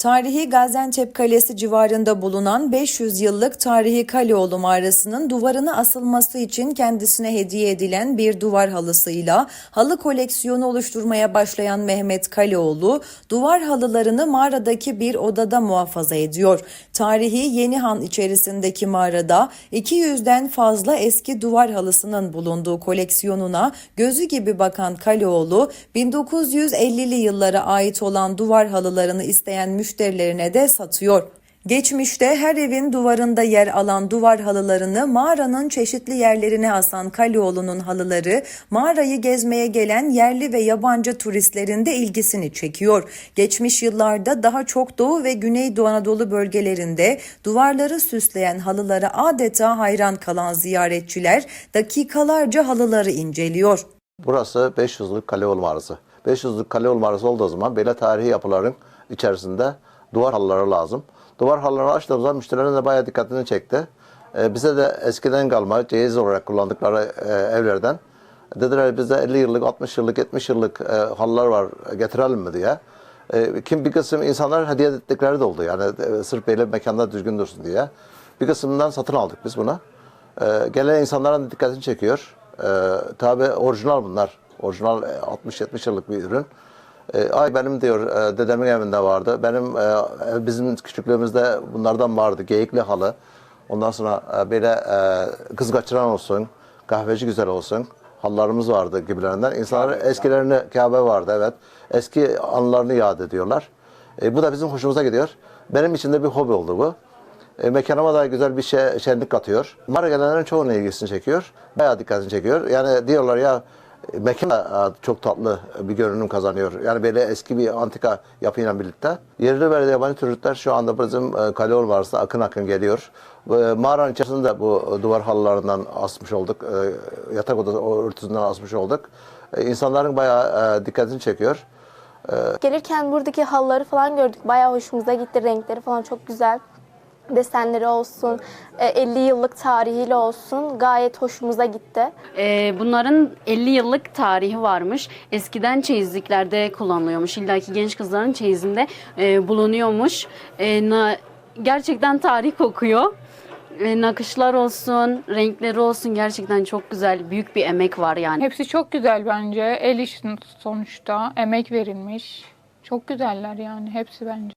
Tarihi Gaziantep Kalesi civarında bulunan 500 yıllık tarihi Kaleoğlu mağarasının duvarına asılması için kendisine hediye edilen bir duvar halısıyla halı koleksiyonu oluşturmaya başlayan Mehmet Kaleoğlu, duvar halılarını mağaradaki bir odada muhafaza ediyor. Tarihi Yeni Han içerisindeki mağarada 200'den fazla eski duvar halısının bulunduğu koleksiyonuna gözü gibi bakan Kaleoğlu, 1950'li yıllara ait olan duvar halılarını isteyen müşterilerine de satıyor. Geçmişte her evin duvarında yer alan duvar halılarını mağaranın çeşitli yerlerine asan Kaleoğlu'nun halıları mağarayı gezmeye gelen yerli ve yabancı turistlerin de ilgisini çekiyor. Geçmiş yıllarda daha çok Doğu ve Güneydoğu Anadolu bölgelerinde duvarları süsleyen halılara adeta hayran kalan ziyaretçiler dakikalarca halıları inceliyor. Burası 500'lük Kaleoğlu Mağarası. 500'lük Kaleoğlu Mağarası olduğu zaman böyle tarihi yapıların içerisinde duvar halıları lazım. Duvar halıları açtığımız zaman müşterilerin de bayağı dikkatini çekti. Ee, bize de eskiden kalma ceyiz olarak kullandıkları e, evlerden dediler bize 50 yıllık, 60 yıllık, 70 yıllık e, halılar var getirelim mi diye. E, kim bir kısım insanlar hediye ettikleri de oldu yani e, sırf böyle mekanda düzgün dursun diye. Bir kısmından satın aldık biz bunu. E, gelen insanların dikkatini çekiyor. E, tabi orijinal bunlar. Orijinal e, 60-70 yıllık bir ürün. E, ay benim diyor e, dedemin evinde vardı. Benim e, ev- bizim küçüklüğümüzde bunlardan vardı. Geyikli halı. Ondan sonra e, böyle e, kız kaçıran olsun, kahveci güzel olsun. Halılarımız vardı gibilerinden. İnsanlar eskilerini Kabe vardı evet. Eski anılarını yad ediyorlar. E, bu da bizim hoşumuza gidiyor. Benim için de bir hobi oldu bu. E, mekanıma da güzel bir şey, şenlik katıyor. Mağara gelenlerin çoğunun ilgisini çekiyor. Bayağı dikkatini çekiyor. Yani diyorlar ya e, mekan da e, çok tatlı bir görünüm kazanıyor. Yani böyle eski bir antika yapıyla birlikte. Yerli ve yabancı turistler şu anda bizim e, Kaleoğlu Mağarası'na akın akın geliyor. E, Mağaranın içerisinde de bu duvar halılarından asmış olduk. Yatak odası örtüsünden asmış olduk. İnsanların bayağı dikkatini çekiyor. Gelirken buradaki halıları falan gördük. Bayağı hoşumuza gitti. Renkleri falan çok güzel. Desenleri olsun, e, 50 yıllık tarihiyle olsun gayet hoşumuza gitti. Ee, bunların 50 yıllık tarihi varmış. Eskiden çeyizliklerde kullanılıyormuş. İlla ki genç kızların çeyizinde e, bulunuyormuş. E, na- gerçekten tarih kokuyor. E, nakışlar olsun, renkleri olsun gerçekten çok güzel. Büyük bir emek var yani. Hepsi çok güzel bence. El işi sonuçta. Emek verilmiş. Çok güzeller yani hepsi bence.